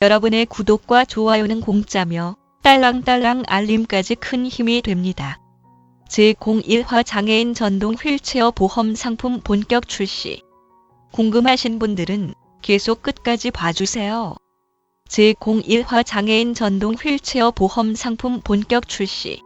여러분의 구독과 좋아요는 공짜며 딸랑딸랑 알림까지 큰 힘이 됩니다. 제01화 장애인 전동 휠체어 보험 상품 본격 출시. 궁금하신 분들은 계속 끝까지 봐주세요. 제01화 장애인 전동 휠체어 보험 상품 본격 출시.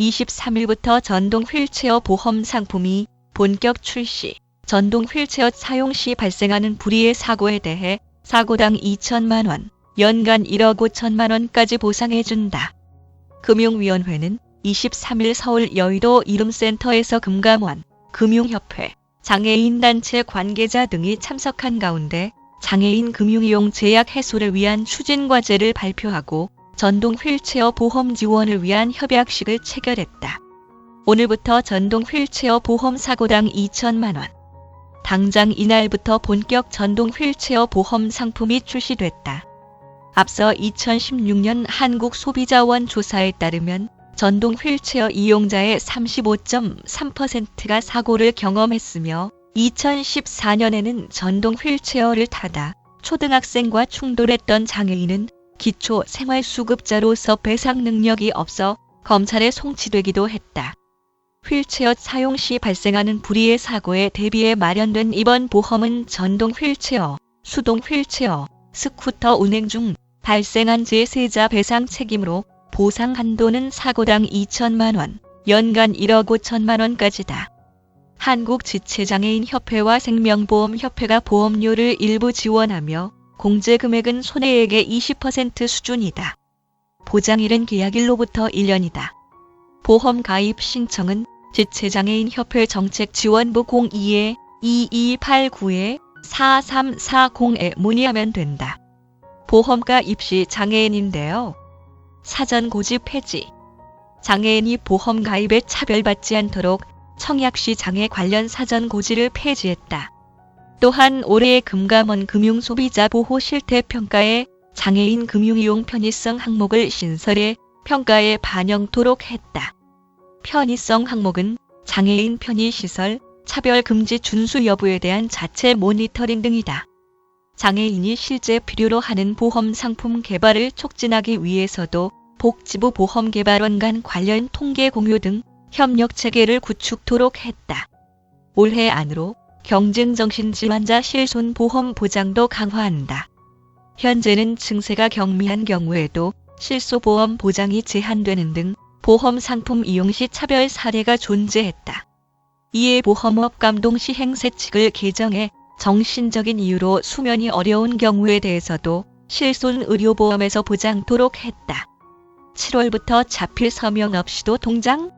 23일부터 전동 휠체어 보험 상품이 본격 출시. 전동 휠체어 사용 시 발생하는 불의의 사고에 대해 사고당 2천만 원, 연간 1억 5천만 원까지 보상해준다. 금융위원회는 23일 서울 여의도 이름센터에서 금감원, 금융협회, 장애인단체 관계자 등이 참석한 가운데 장애인 금융이용 제약 해소를 위한 추진과제를 발표하고 전동 휠체어 보험 지원을 위한 협약식을 체결했다. 오늘부터 전동 휠체어 보험 사고당 2천만 원. 당장 이날부터 본격 전동 휠체어 보험 상품이 출시됐다. 앞서 2016년 한국 소비자원 조사에 따르면 전동 휠체어 이용자의 35.3%가 사고를 경험했으며 2014년에는 전동 휠체어를 타다 초등학생과 충돌했던 장애인은 기초 생활수급자로서 배상 능력이 없어 검찰에 송치되기도 했다. 휠체어 사용 시 발생하는 불의의 사고에 대비해 마련된 이번 보험은 전동 휠체어, 수동 휠체어, 스쿠터 운행 중 발생한 제3자 배상 책임으로 보상 한도는 사고당 2천만 원, 연간 1억 5천만 원까지다. 한국지체장애인협회와 생명보험협회가 보험료를 일부 지원하며 공제 금액은 손해액의 20% 수준이다. 보장일은 계약일로부터 1년이다. 보험 가입 신청은 지체장애인협회 정책지원부 02-2289-4340에 문의하면 된다. 보험가 입시 장애인인데요. 사전 고지 폐지. 장애인이 보험 가입에 차별받지 않도록 청약시 장애 관련 사전 고지를 폐지했다. 또한 올해 금감원 금융소비자 보호 실태 평가에 장애인 금융이용 편의성 항목을 신설해 평가에 반영토록 했다. 편의성 항목은 장애인 편의시설, 차별금지 준수 여부에 대한 자체 모니터링 등이다. 장애인이 실제 필요로 하는 보험 상품 개발을 촉진하기 위해서도 복지부 보험개발원 간 관련 통계 공유 등 협력 체계를 구축토록 했다. 올해 안으로 경증정신질환자 실손보험 보장도 강화한다. 현재는 증세가 경미한 경우에도 실소보험 보장이 제한되는 등 보험 상품 이용 시 차별 사례가 존재했다. 이에 보험업 감동 시행세칙을 개정해 정신적인 이유로 수면이 어려운 경우에 대해서도 실손 의료보험에서 보장토록 했다. 7월부터 자필 서명 없이도 통장